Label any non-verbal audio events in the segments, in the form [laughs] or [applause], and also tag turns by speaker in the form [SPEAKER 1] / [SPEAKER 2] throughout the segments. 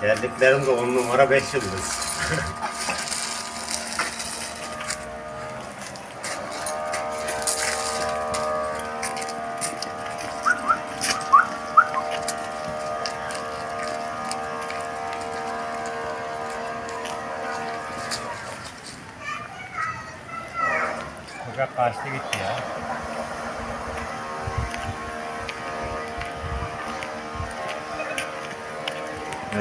[SPEAKER 1] Terliklerim de on numara beş yıldız. Köpek kaçtı gitti ya.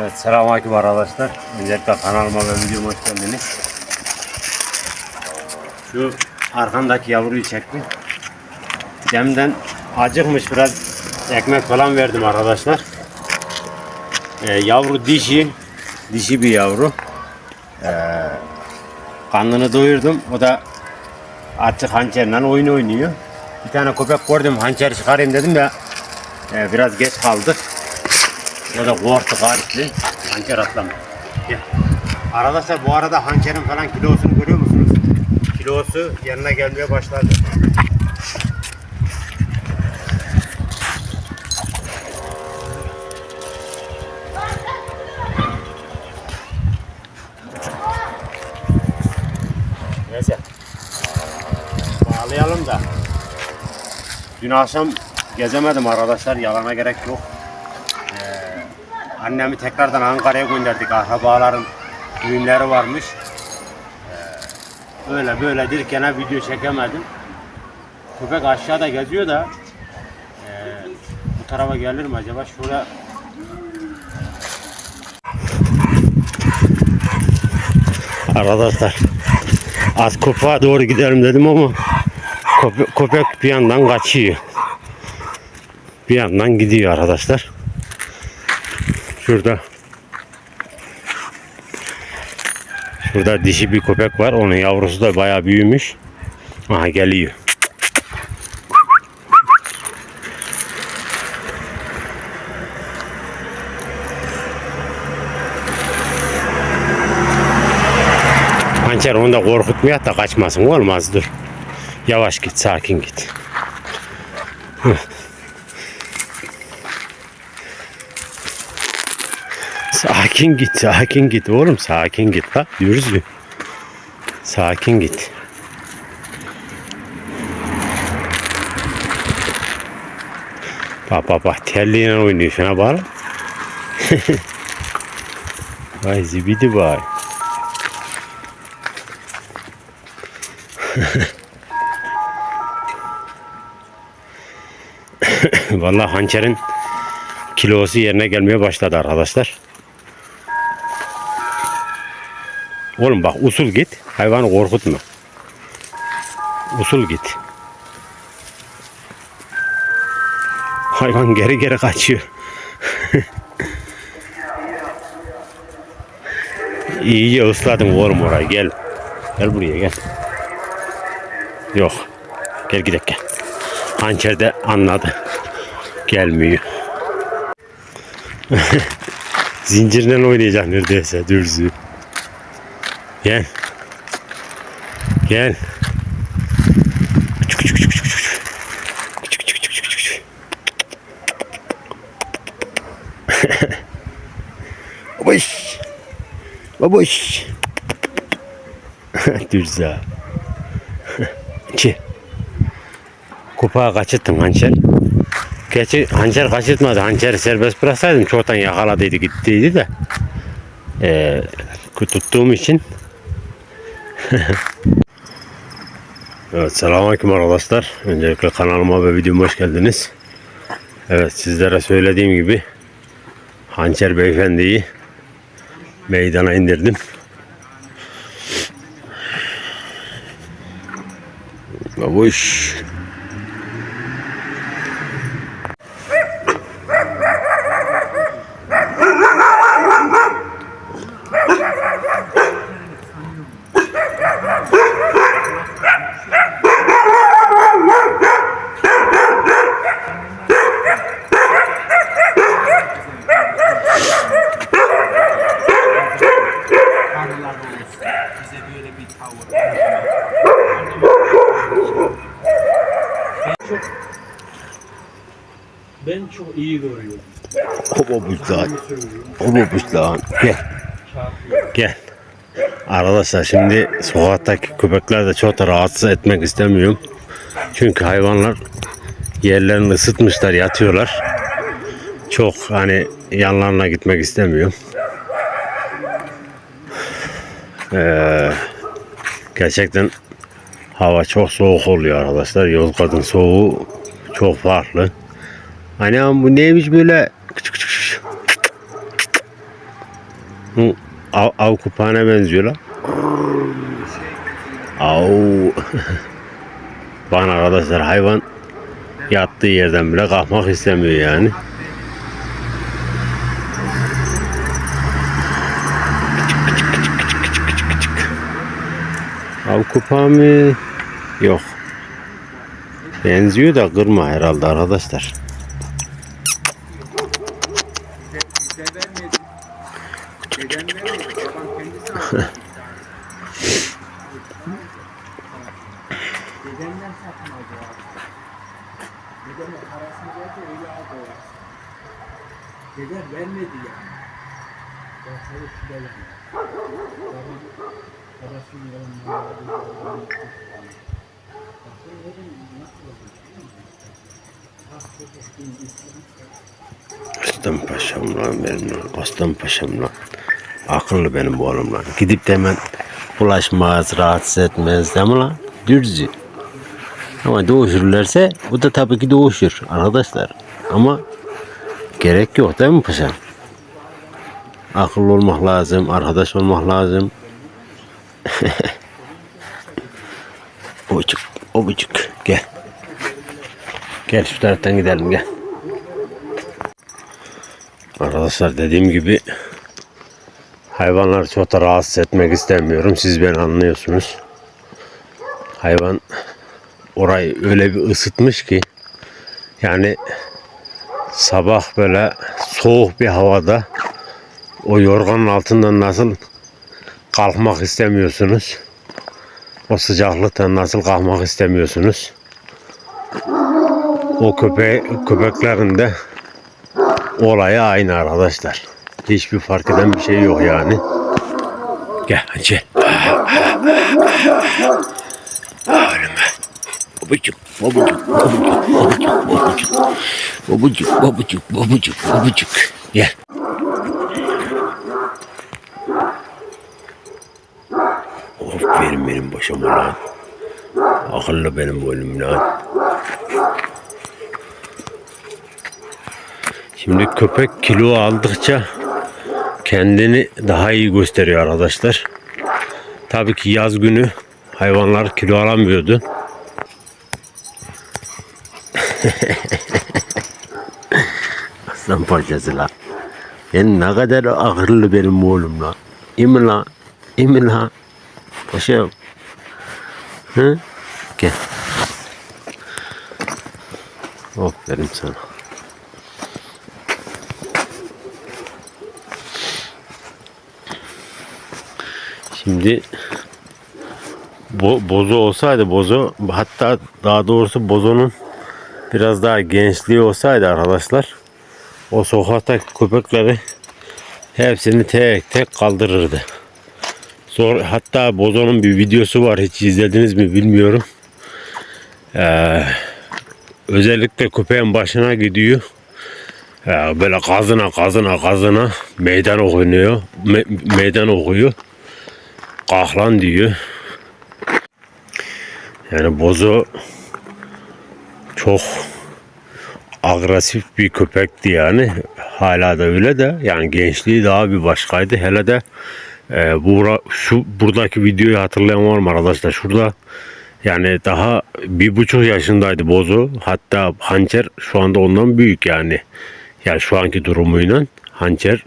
[SPEAKER 1] Evet selamünaleyküm arkadaşlar. Öncelikle kanalıma ve videoma hoş geldiniz. Şu arkamdaki yavruyu çektim. Demden acıkmış biraz ekmek falan verdim arkadaşlar. Ee, yavru dişi, dişi bir yavru. Ee, karnını doyurdum. O da artık hançerle oyun oynuyor. Bir tane köpek gördüm hançeri çıkarayım dedim de e, biraz geç kaldık. O da korktu kaçtı. Hançer atlama. Gel. Arkadaşlar bu arada hançerin falan kilosunu görüyor musunuz? Kilosu yanına gelmeye başladı. Neyse. Bağlayalım da. Dün akşam gezemedim arkadaşlar. Yalana gerek yok. Annemi tekrardan Ankara'ya gönderdik. Akrabaların düğünleri varmış. Ee, Öyle böyle dirkene video çekemedim. Köpek aşağıda geziyor da e, bu tarafa gelir mi acaba? Şuraya Arkadaşlar az köpeğe doğru gidelim dedim ama köpek bir yandan kaçıyor. Bir yandan gidiyor arkadaşlar. Şurada Şurada dişi bir köpek var. Onun yavrusu da bayağı büyümüş. Aha geliyor. Hançer onu da korkutmayak da kaçmasın. Olmaz dur. Yavaş git, sakin git. Sakin git, sakin git oğlum, sakin git bak, yürüzü. Sakin git. Bak bak bak, terliğine oynuyor şuna bak. [laughs] vay zibidi vay. [laughs] Vallahi hançerin kilosu yerine gelmeye başladı arkadaşlar. Oğlum bak usul git. Hayvanı korkutma. Usul git. Hayvan geri geri kaçıyor. [laughs] İyice ısladın oğlum orayı gel. Gel buraya gel. Yok. Gel gidelim gel. Hançer de anladı. Gelmiyor. [laughs] Zincirden oynayacak neredeyse dürzü. Gel. Gel. Küçük küçük küçük küçük küçük. Küçük küçük küçük küçük. Babuş. Babuş. Dürza. [laughs] Ki. Kupağı kaçırttın hançer. Gerçi hançer kaçırtmadı. Hançeri serbest bıraksaydım çoktan yakaladıydı gittiydi de. Ee, tuttuğum için [laughs] Evet selamünaleyküm arkadaşlar. Öncelikle kanalıma ve videoma hoş geldiniz. Evet sizlere söylediğim gibi Hançer Beyefendi'yi meydana indirdim. Babuş.
[SPEAKER 2] Bize böyle bir tavır. Ben çok iyi görüyorum.
[SPEAKER 1] Hobobuç lan.
[SPEAKER 2] Bunu söylüyorum.
[SPEAKER 1] Hobobuç lan. Gel. Gel. Arkadaşlar şimdi sokaktaki köpekler de çok da rahatsız etmek istemiyorum. Çünkü hayvanlar yerlerini ısıtmışlar, yatıyorlar. Çok hani yanlarına gitmek istemiyorum. Ee, gerçekten hava çok soğuk oluyor arkadaşlar. Yozgat'ın soğuğu çok farklı. Hani bu neymiş böyle küçük küçük Hı, av, av kupağına benziyor lan. Av. [laughs] Bana arkadaşlar hayvan yattığı yerden bile kalkmak istemiyor yani. Av kupağı mı? Yok. Benziyor da kırma herhalde arkadaşlar.
[SPEAKER 2] Dedemden satın aldı abi. Dedeme parasını verdi öyle aldı o aslında. Dedem vermedi yani. Ben sana şurada yani. Babam parasını veren malları Baksana dedem nasıl oldu biliyor musun? Ah çok eski insan.
[SPEAKER 1] Aslan paşam lan benim lan. Aslan paşam lan. Akıllı benim bu oğlum lan. Gidip de hemen bulaşmaz, rahatsız etmez değil mi lan? Dürzü. Ama doğuşurlarsa bu da tabii ki doğuşur arkadaşlar. Ama gerek yok değil mi paşam? Akıllı olmak lazım, arkadaş olmak lazım. [laughs] o buçuk, o buçuk. Gel. Gel şu taraftan gidelim gel. Arkadaşlar dediğim gibi hayvanları çok da rahatsız etmek istemiyorum. Siz beni anlıyorsunuz. Hayvan orayı öyle bir ısıtmış ki yani sabah böyle soğuk bir havada o yorganın altından nasıl kalkmak istemiyorsunuz. O sıcaklıktan nasıl kalkmak istemiyorsunuz. O köpe köpeklerin de olayı aynı arkadaşlar. Hiçbir fark eden bir şey yok yani. Gel hadi. Ölüme. Babacık, babacık, babacık, babacık. Babacık, babacık, babacık, babacık. Gel. Aferin benim başıma lan. Akıllı benim oğlum lan. Şimdi köpek kilo aldıkça kendini daha iyi gösteriyor arkadaşlar. Tabii ki yaz günü hayvanlar kilo alamıyordu. [laughs] Aslan parçası lan. Ben ne kadar akıllı benim oğlum lan. İmi lan. İmi. Paşam. Hı? Gel. Aferin sana. Şimdi bo, bozo olsaydı bozo hatta daha doğrusu bozonun biraz daha gençliği olsaydı arkadaşlar o sokaktaki köpekleri hepsini tek tek kaldırırdı. Zor, hatta bozonun bir videosu var hiç izlediniz mi bilmiyorum. Ee, özellikle köpeğin başına gidiyor. Ee, böyle kazına kazına kazına meydan okunuyor. Me- meydan okuyor kahlan diyor. Yani bozo çok agresif bir köpekti yani. Hala da öyle de yani gençliği daha bir başkaydı. Hele de e, bura, şu buradaki videoyu hatırlayan var mı arkadaşlar? Şurada yani daha bir buçuk yaşındaydı bozo. Hatta hançer şu anda ondan büyük yani. Yani şu anki durumuyla hançer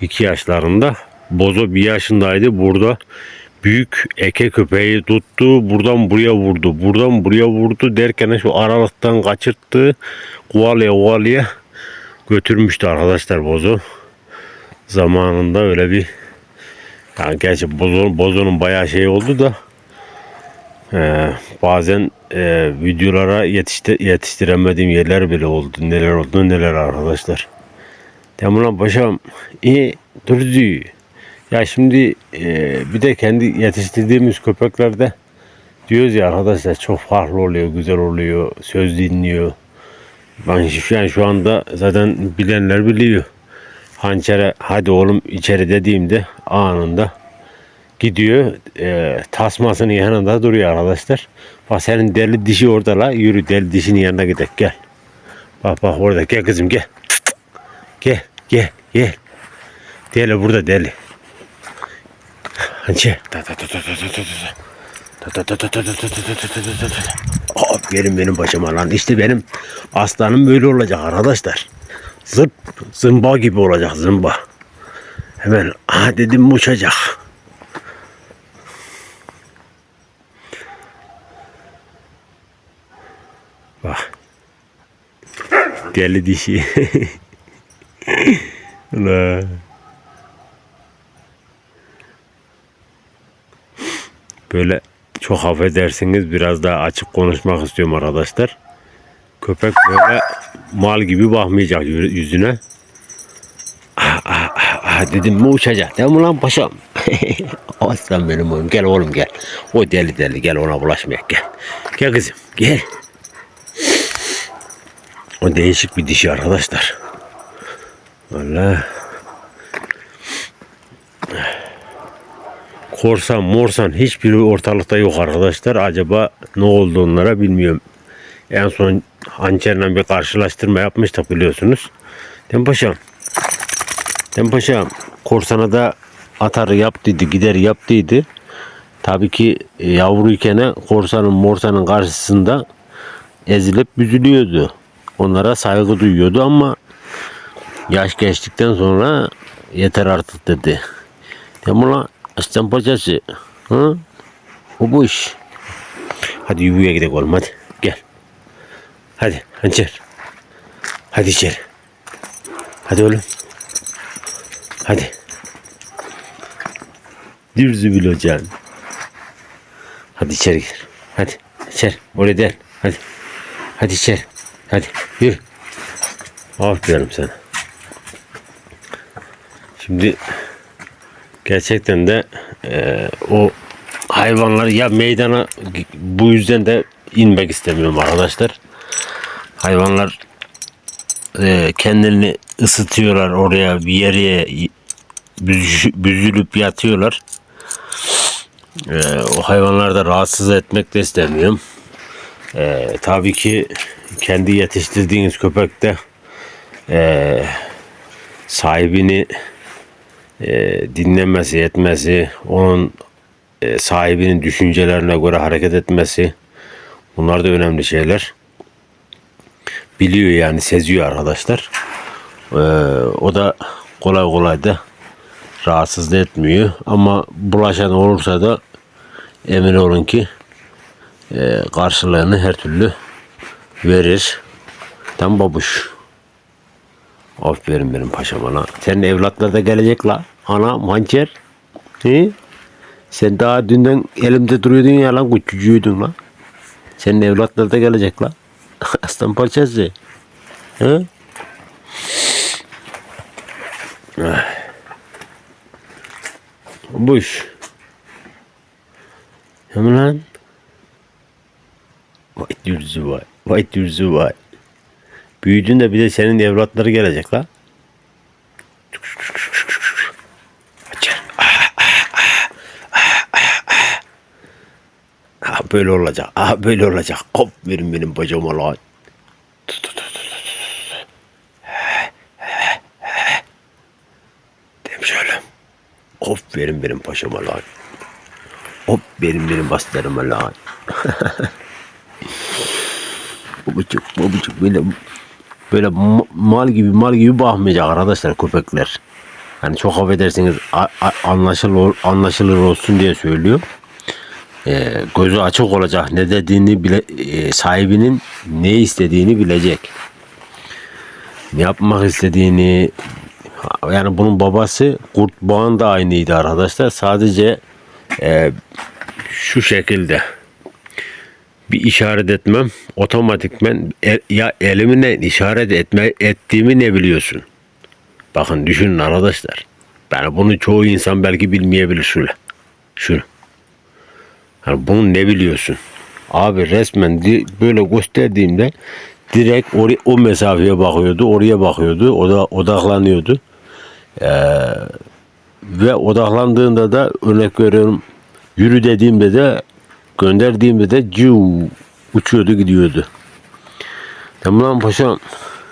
[SPEAKER 1] iki yaşlarında. Bozo bir yaşındaydı. Burada büyük eke köpeği tuttu. Buradan buraya vurdu. Buradan buraya vurdu derken şu aralıktan kaçırttı. Kovalaya kovalaya götürmüştü arkadaşlar bozu. Zamanında öyle bir yani gerçi bozo, bozonun bayağı şey oldu da Ee, bazen e, videolara yetişti, yetiştiremediğim yerler bile oldu. Neler oldu neler arkadaşlar. Tamam lan paşam. İyi durdu. Ya şimdi e, bir de kendi yetiştirdiğimiz köpeklerde diyoruz ya arkadaşlar çok farklı oluyor, güzel oluyor, söz dinliyor. Ben yani şu anda zaten bilenler biliyor hançere hadi oğlum içeri dediğimde anında gidiyor e, tasmasının yanında duruyor arkadaşlar. Bak senin deli dişi orada la yürü deli dişinin yanına gidelim gel. Bak bak orada gel kızım gel. Gel gel gel. Deli burada deli. Hançer. Ta ta ta ta ta ta ta ta. Benim benim başıma lan işte benim aslanım böyle olacak arkadaşlar. Zıp zımba gibi olacak zımba. Hemen aha dedim uçacak. Bak. Deli dişi. [laughs] Ulan. Böyle çok affedersiniz biraz daha açık konuşmak istiyorum arkadaşlar. Köpek böyle mal gibi bakmayacak yü- yüzüne. Ah, ah, ah, ah dedim mi uçacak değil mi lan paşam? [laughs] Aslan benim oğlum gel oğlum gel. O deli deli gel ona bulaşmayak gel. Gel kızım gel. O değişik bir dişi arkadaşlar. Vallahi. Korsan morsan hiçbiri ortalıkta yok arkadaşlar. Acaba ne oldu onlara bilmiyorum. En son hançerle bir karşılaştırma yapmıştık biliyorsunuz. Dem paşam. Dem. Korsana da atarı yaptıydı, gider yaptıydı. Tabii ki e, yavruyken korsanın morsanın karşısında ezilip büzülüyordu. Onlara saygı duyuyordu ama yaş geçtikten sonra yeter artık dedi. Demula aslan paçası. Ha? O bu iş. Hadi yuvaya gidelim oğlum. Hadi hançer. Hadi içeri. Hadi oğlum. Hadi. Dürzü bil hocam. Hadi içeri gir. Hadi. İçeri. Oraya değil. Hadi. Hadi içeri. Hadi. Yürü. Aferin sana. Şimdi gerçekten de e, o hayvanlar ya meydana bu yüzden de inmek istemiyorum arkadaşlar. Hayvanlar e, kendilerini ısıtıyorlar oraya bir yere büzü- büzülüp yatıyorlar. E, o hayvanları da rahatsız etmek de istemiyorum. E, tabii ki kendi yetiştirdiğiniz köpekte e, sahibini e, dinlemesi, etmesi, onun e, sahibinin düşüncelerine göre hareket etmesi bunlar da önemli şeyler. Biliyor yani seziyor arkadaşlar. E, o da kolay kolay da rahatsız etmiyor. Ama bulaşan olursa da emin olun ki e, karşılığını her türlü verir. Tam babuş. Aferin benim paşama lan. Senin evlatlar da gelecek la. Ana hançer. He? Sen daha dünden elimde duruyordun ya lan küçücüğüydün lan. Senin evlatlar da gelecek la. [laughs] Aslan parçası. He? Ah. Bu iş. Hemen lan. Vay dürzü vay. Vay dürzü vay. Büyüdün de bir de senin evlatları gelecek la. böyle olacak. Aha böyle olacak. Hop benim benim bacağım olan. Demşelim. Hop benim benim paşam olan. Hop benim benim aslanım olan. babacık babacık böyle böyle mal gibi mal gibi bakmayacak arkadaşlar köpekler. Hani çok affedersiniz anlaşılır, anlaşılır olsun diye söylüyorum. Ee, gözü açık olacak ne dediğini bile e, sahibinin ne istediğini bilecek. Ne yapmak istediğini yani bunun babası Kurt Boğan da aynıydı arkadaşlar. Sadece e, şu şekilde bir işaret etmem otomatikmen el- ya elimle işaret etme ettiğimi ne biliyorsun? Bakın düşünün arkadaşlar. Yani bunu çoğu insan belki bilmeyebilir şöyle. Şunu. Yani bunu ne biliyorsun? Abi resmen böyle gösterdiğimde direkt oraya, o mesafeye bakıyordu, oraya bakıyordu, o da odaklanıyordu. Ee, ve odaklandığında da örnek veriyorum yürü dediğimde de gönderdiğimde de ciu uçuyordu gidiyordu. Tamam lan paşam.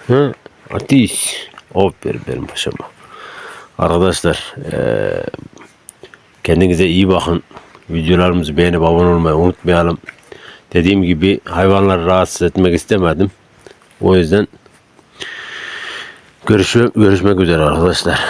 [SPEAKER 1] Ha? Ateş. Aferin benim paşama. Arkadaşlar eee, kendinize iyi bakın. Videolarımızı beğenip abone olmayı unutmayalım. Dediğim gibi hayvanları rahatsız etmek istemedim. O yüzden görüşü, görüşmek üzere arkadaşlar.